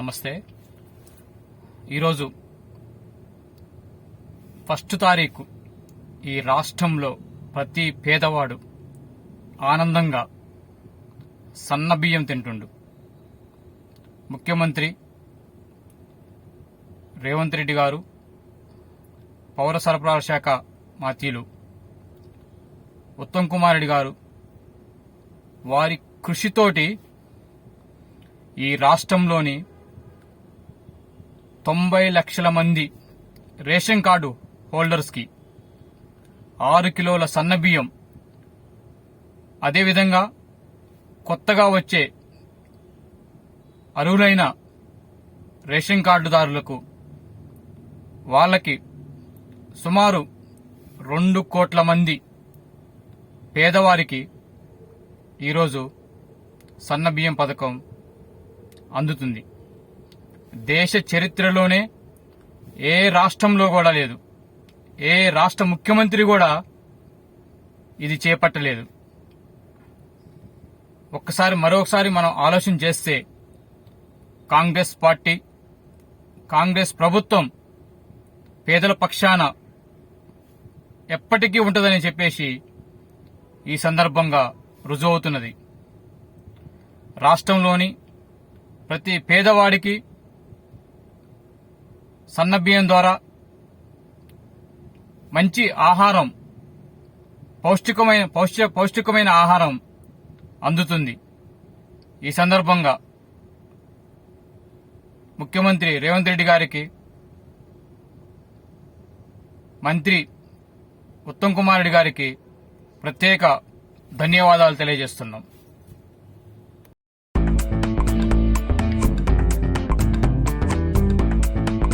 నమస్తే. ఈరోజు ఫస్ట్ తారీఖు ఈ రాష్ట్రంలో ప్రతి పేదవాడు ఆనందంగా సన్న బియ్యం తింటుండు. ముఖ్యమంత్రి రేవంత్ రెడ్డి గారు పౌర సరఫరాల శాఖ మాతీలు ఉత్తమ్ కుమార్ రెడ్డి గారు వారి కృషితోటి ఈ రాష్ట్రంలోని తొంభై లక్షల మంది రేషన్ కార్డు హోల్డర్స్కి. ఆరు కిలోల సన్నబియ్యం అదేవిధంగా కొత్తగా వచ్చే అర్హులైన రేషన్ కార్డుదారులకు వాళ్ళకి సుమారు రెండు కోట్ల మంది పేదవారికి ఈరోజు సన్నబియ్యం పథకం అందుతుంది. దేశ చరిత్రలోనే ఏ రాష్ట్రంలో కూడా లేదు. ఏ రాష్ట్ర ముఖ్యమంత్రి కూడా ఇది చేపట్టలేదు. ఒక్కసారి మరొకసారి మనం ఆలోచన చేస్తే కాంగ్రెస్ పార్టీ కాంగ్రెస్ ప్రభుత్వం పేదల పక్షాన ఎప్పటికీ ఉంటుందని చెప్పేసి ఈ సందర్భంగా రుజువవుతున్నది. రాష్ట్రంలోని ప్రతి పేదవాడికి సన్నబియ్యం ద్వారా మంచి ఆహారం పౌష్టికమైన పౌష్టి పౌష్టికమైన ఆహారం అందుతుంది. ఈ సందర్భంగా ముఖ్యమంత్రి రేవంత్ రెడ్డి గారికి మంత్రి ఉత్తమ్ కుమార్ రెడ్డి గారికి ప్రత్యేక ధన్యవాదాలు తెలియజేస్తున్నాం.